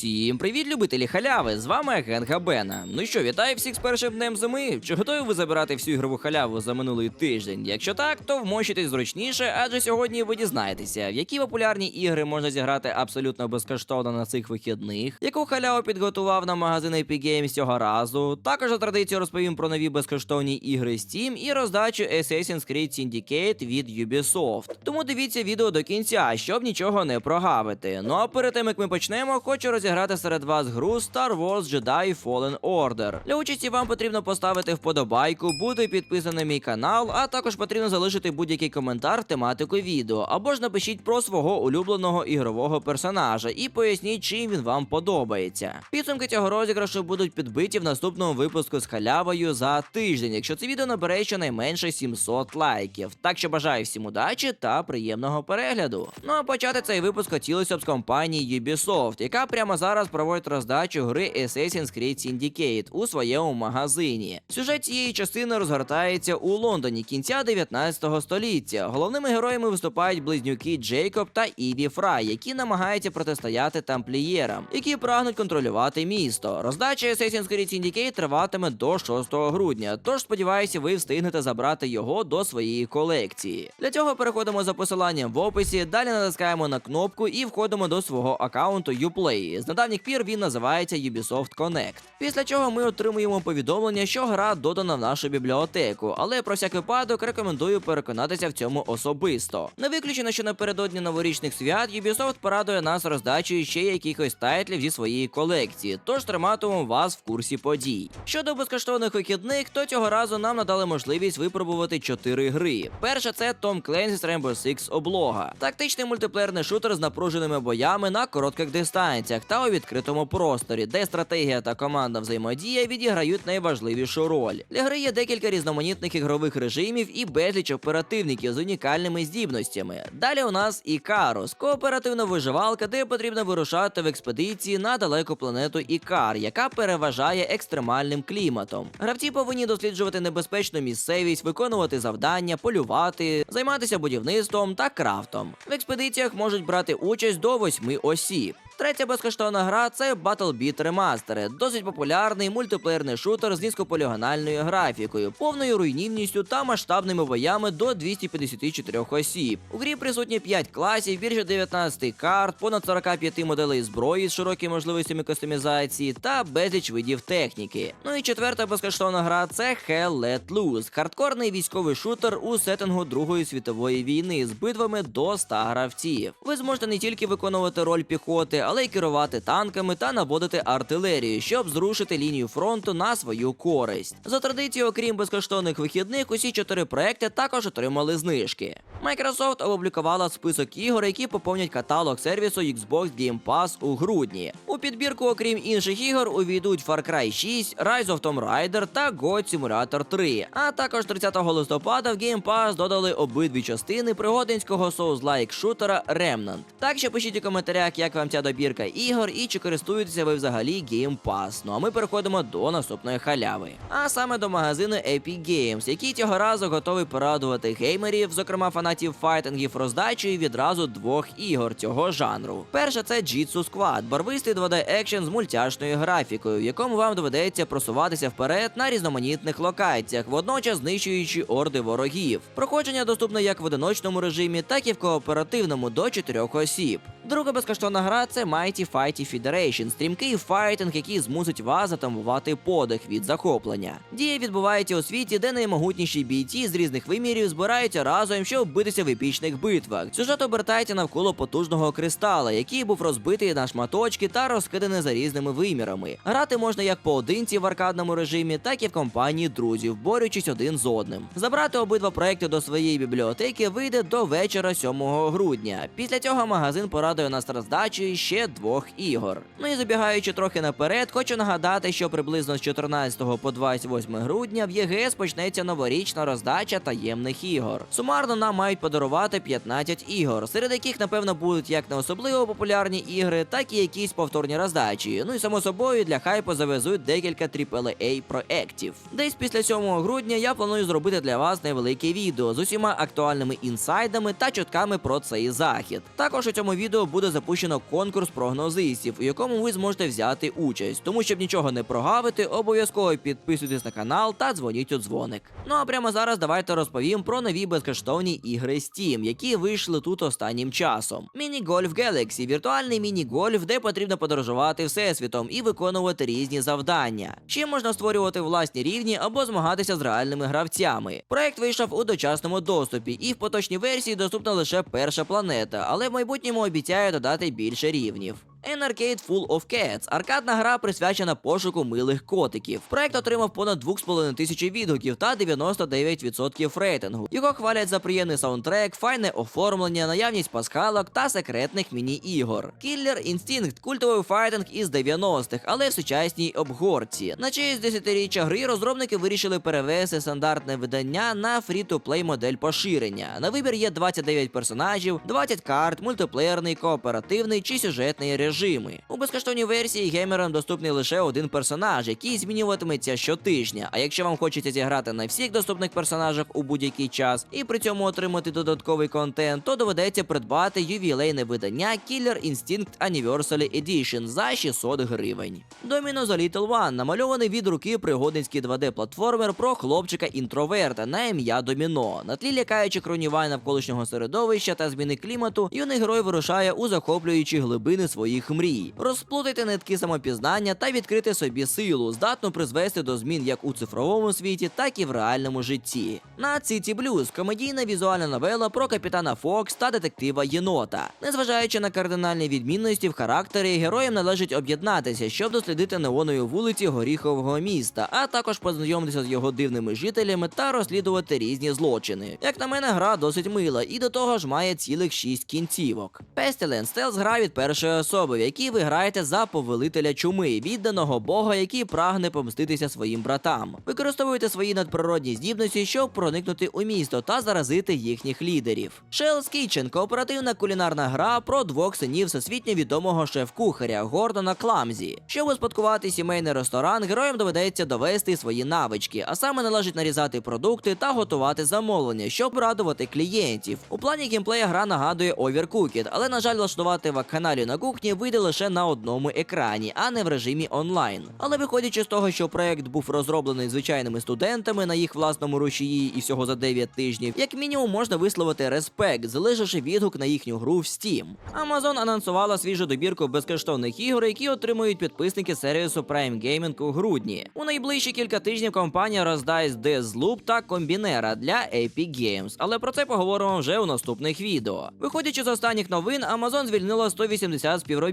Усім привіт, любителі халяви! З вами агент Габена. Ну що, вітаю всіх з першим днем зими. Чи готові ви забирати всю ігрову халяву за минулий тиждень? Якщо так, то вмощуйтесь зручніше, адже сьогодні ви дізнаєтеся, в які популярні ігри можна зіграти абсолютно безкоштовно на цих вихідних, яку халяву підготував на магазин Epic Games цього разу. Також за традицією розповім про нові безкоштовні ігри Steam і роздачу Assassin's Creed Syndicate від Ubisoft. Тому дивіться відео до кінця, щоб нічого не прогавити. Ну а перед тим як ми почнемо, хочу розіграти серед вас гру Star Wars Jedi Fallen Order. Для участі вам потрібно поставити вподобайку, бути підписаним на мій канал, а також потрібно залишити будь-який коментар тематику відео, або ж напишіть про свого улюбленого ігрового персонажа і поясніть, чим він вам подобається. Підсумки цього розіграшу будуть підбиті в наступному випуску з халявою за тиждень, якщо це відео набере щонайменше 700 лайків. Так що бажаю всім удачі та приємного перегляду. Ну а почати цей випуск хотілося б з компанії Ubisoft, яка прямо зараз проводить роздачу гри Assassin's Creed Syndicate у своєму магазині. Сюжет цієї частини розгортається у Лондоні кінця 19 століття. Головними героями виступають близнюки Джейкоб та Іві Фрай, які намагаються протистояти тамплієрам, які прагнуть контролювати місто. Роздача Assassin's Creed Syndicate триватиме до 6 грудня, тож сподіваюся, ви встигнете забрати його до своєї колекції. Для цього переходимо за посиланням в описі, далі натискаємо на кнопку і входимо до свого аккаунту Uplay. З недавніх пір він називається Ubisoft Connect. Після чого ми отримуємо повідомлення, що гра додана в нашу бібліотеку, але про всяк випадок рекомендую переконатися в цьому особисто. Не виключено, що напередодні новорічних свят Ubisoft порадує нас роздачею ще якихось тайтлів зі своєї колекції, тож триматимемо вас в курсі подій. Щодо безкоштовних вихідних, то цього разу нам надали можливість випробувати чотири гри. Перша це Tom Clancy's Rainbow Six облога, тактичний мультиплеєрний шутер з напруженими боями на коротких дистанціях та у відкритому просторі, де стратегія та командна взаємодія відіграють найважливішу роль. Для гри є декілька різноманітних ігрових режимів і безліч оперативників з унікальними здібностями. Далі у нас Ікарус, кооперативна виживалка, де потрібно вирушати в експедиції на далеку планету Ікар, яка переважає екстремальним кліматом. Гравці повинні досліджувати небезпечну місцевість, виконувати завдання, полювати, займатися будівництвом та крафтом. В експедиціях можуть брати участь до восьми осіб. Третя безкоштовна гра це Battle Beat Remastered, досить популярний мультиплеєрний шутер з низькополігональною графікою, повною руйнівністю та масштабними боями до 254 осіб. У грі присутні 5 класів, більше 19 карт, понад 45 моделей зброї з широкими можливостями кастомізації та безліч видів техніки. Ну і четверта безкоштовна гра це Hell Let Loose, хардкорний військовий шутер у сеттингу Другої світової війни з битвами до 100 гравців. Ви зможете не тільки виконувати роль піхоти, але й керувати танками та наводити артилерію, щоб зрушити лінію фронту на свою користь. За традицією, окрім безкоштовних вихідних, усі чотири проекти також отримали знижки. Microsoft опублікувала список ігор, які поповнять каталог сервісу Xbox Game Pass у грудні. У підбірку, окрім інших ігор, увійдуть Far Cry 6, Rise of Tomb Raider та God Simulator 3. А також 30 листопада в Game Pass додали обидві частини пригодинського Souls-like шутера Remnant. Так що пишіть у коментарях, як вам ця добірка ігор і чи користуєтеся ви взагалі Game Pass. Ну а ми переходимо до наступної халяви. А саме до магазину Epic Games, який цього разу готовий порадувати геймерів, зокрема фанатів файтингів, роздачею відразу двох ігор цього жанру. Перша це Jitsu Squad, барвистий 2D екшен з мультяшною графікою, в якому вам доведеться просуватися вперед на різноманітних локаціях, водночас знищуючи орди ворогів. Проходження доступне як в одиночному режимі, так і в кооперативному до 4 осіб. Друга безкоштовна гра це Mighty Fighty Federation, стрімкий файтинг, який змусить вас затамувати подих від захоплення. Дія відбувається у світі, де наймогутніші бійці з різних вимірів збираються разом, щоб битися в епічних битвах. Сюжет обертається навколо потужного кристала, який був розбитий на шматочки та розкиданий за різними вимірами. Грати можна як поодинці в аркадному режимі, так і в компанії друзів, борючись один з одним. Забрати обидва проекти до своєї бібліотеки вийде до вечора 7 грудня. Після цього магазин порадує нас роздачею ще двох ігор. Ну і забігаючи трохи наперед, хочу нагадати, що приблизно з 14 по 28 грудня в ЄГС почнеться новорічна роздача таємних ігор. Сумарно нам мають подарувати 15 ігор, серед яких, напевно, будуть як не особливо популярні ігри, так і якісь повторні роздачі. Ну і само собою для хайпу завезуть декілька AAA проєктів. Десь після 7 грудня я планую зробити для вас невелике відео з усіма актуальними інсайдами та чутками про цей захід. Також у цьому відео буде запущено конкурс конкурс прогнозистів, у якому ви зможете взяти участь. Тому щоб нічого не прогавити, обов'язково підписуйтесь на канал та дзвоніть у дзвоник. Ну а прямо зараз давайте розповім про нові безкоштовні ігри Steam, які вийшли тут останнім часом. Міні-гольф Galaxy – віртуальний міні-гольф, де потрібно подорожувати всесвітом і виконувати різні завдання. Ще можна створювати власні рівні або змагатися з реальними гравцями. Проект вийшов у дочасному доступі, і в поточній версії доступна лише перша планета, але в майбутньому обіцяє додати більше рівнів рівнів. An Arcade Full of Cats – аркадна гра присвячена пошуку милих котиків. Проект отримав понад 2,5 тисячі відгуків та 99% рейтингу. Його хвалять за приємний саундтрек, файне оформлення, наявність пасхалок та секретних міні-ігор. Killer Instinct – культовий файтинг із 90-х, але в сучасній обгорці. На честь 10-річчя гри розробники вирішили перевести стандартне видання на фрі-то-плей модель поширення. На вибір є 29 персонажів, 20 карт, мультиплеєрний, кооперативний чи сюжетний режими. У безкоштовній версії геймерам доступний лише один персонаж, який змінюватиметься щотижня. А якщо вам хочеться зіграти на всіх доступних персонажах у будь-який час і при цьому отримати додатковий контент, то доведеться придбати ювілейне видання Killer Instinct Anniversary Edition за 600 гривень. Domino The Little One намальований від руки пригодницький 2D-платформер про хлопчика-інтроверта на ім'я Доміно. На тлі лякаючих руйнувань навколишнього середовища та зміни клімату, юний герой вирушає у захоплюючі глибини своїх мрій, розплутати нитки самопізнання та відкрити собі силу, здатну призвести до змін як у цифровому світі, так і в реальному житті. На City Blues – комедійна візуальна новела про капітана Фокс та детектива єнота. Незважаючи на кардинальні відмінності в характері, героям належить об'єднатися, щоб дослідити неонові вулиці горіхового міста, а також познайомитися з його дивними жителями та розслідувати різні злочини. Як на мене, гра досить мила і до того ж має цілих шість кінцівок. Pestilence – стелс гра від першої особи, в якій ви граєте за повелителя чуми, відданого бога, який прагне помститися своїм братам. Використовуєте свої надприродні здібності, щоб проникнути у місто та заразити їхніх лідерів. Shell's Kitchen – кооперативна кулінарна гра про двох синів всесвітньо відомого шеф-кухаря Гордона Кламзі. Щоб успадкувати сімейний ресторан, героям доведеться довести свої навички, а саме належить нарізати продукти та готувати замовлення, щоб радувати клієнтів. У плані геймплея гра нагадує Overcooked, але на жаль, влаштувати вакханалію на кухні вийде лише на одному екрані, а не в режимі онлайн. Але виходячи з того, що проект був розроблений звичайними студентами на їх власному рушії і всього за 9 тижнів, як мінімум можна висловити респект, залишивши відгук на їхню гру в Steam. Amazon анонсувала свіжу добірку безкоштовних ігор, які отримують підписники сервісу Prime Gaming у грудні. У найближчі кілька тижнів компанія роздасть Deathloop та Комбінера для Epic Games, але про це поговоримо вже у наступних відео. Виходячи з останніх новин, Amazon звільнила 180 співробітників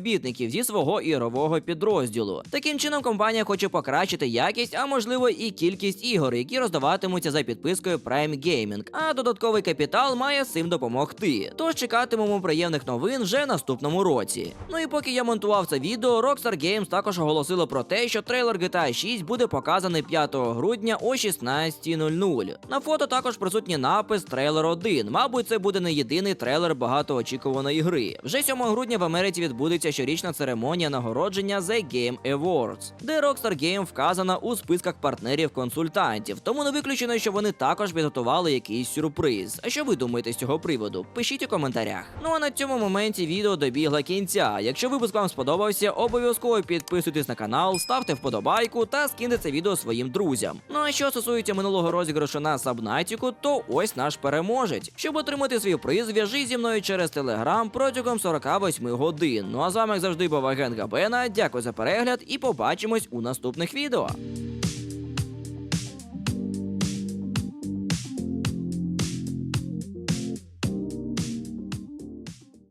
зі свого ігрового підрозділу. Таким чином, компанія хоче покращити якість, а можливо і кількість ігор, які роздаватимуться за підпискою Prime Gaming. А додатковий капітал має цим допомогти. Тож чекатимемо приємних новин вже наступному році. Ну і поки я монтував це відео, Rockstar Games також оголосило про те, що трейлер GTA 6 буде показаний 5 грудня о 16.00. На фото також присутній напис трейлер 1. Мабуть, це буде не єдиний трейлер багатоочікуваної гри. Вже 7 грудня в Америці відбудеться щорічна церемонія нагородження The Game Awards, де Rockstar Game вказана у списках партнерів-консультантів. Тому не виключено, що вони також підготували якийсь сюрприз. А що ви думаєте з цього приводу? Пишіть у коментарях. Ну а на цьому моменті відео добігла кінця. Якщо випуск вам сподобався, обов'язково підписуйтесь на канал, ставте вподобайку та скиньте це відео своїм друзям. Ну а що стосується минулого розіграшу на Сабнатіку, то ось наш переможець. Щоб отримати свій приз, в'яжи зі мною через телеграм протягом 48 годин. Ну а вами як завжди був агент Габена. Дякую за перегляд і побачимось у наступних відео.